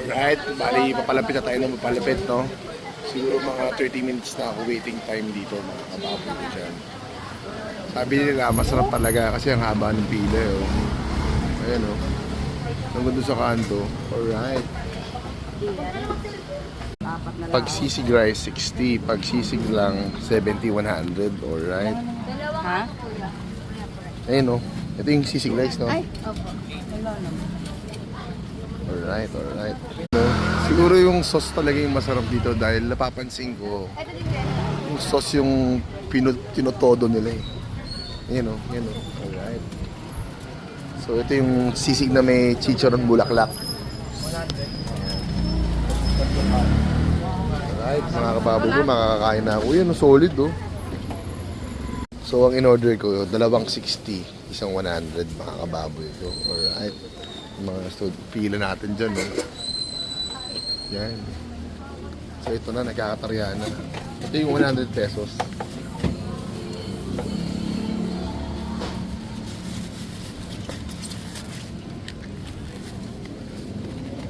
Alright, bali papalapit na tayo ng papalapit, no? Siguro mga 30 minutes na ako waiting time dito, mga kababoy ko dyan. Sabi nila, masarap talaga kasi ang haba ng pila, eh, oh. Ayan, oh. Hanggang doon sa kanto. Alright. Apat na lang. Pag sisig rice, 60. Pag sisig lang, 70, 100. Alright. Ha? Ayun, oh. Ito yung sisig rice, no? Ay, opo. Wala naman. Alright, alright. No, siguro yung sauce talaga yung masarap dito dahil napapansin ko yung sauce yung pinu tinotodo nila eh. Yan o, yan o. Alright. So ito yung sisig na may chicharon bulaklak. Alright, mga kababoy ko, makakakain na ako. Yan, solid oh. So ang in-order ko, dalawang 60, isang 100 mga kababoy ko. Alright. Mga so, pila natin dyan. No? Yan. So ito na, nagkakatarya na. Ito yung 100 pesos.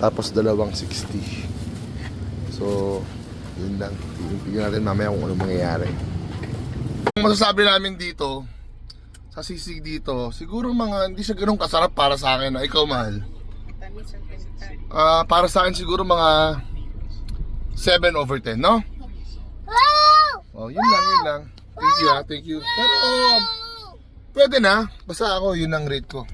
Tapos dalawang 60. So, yun lang. Tingnan natin mamaya kung ano mangyayari. Masasabi namin dito, sa sisig dito, siguro mga hindi siya ganun kasarap para sa akin. na Ikaw, mahal. Ah, para sa akin siguro mga 7 over 10, no? Oh, yun lang, yun lang. Thank you, ah. Thank you. Pero, pwede na. Basta ako, yun ang rate ko.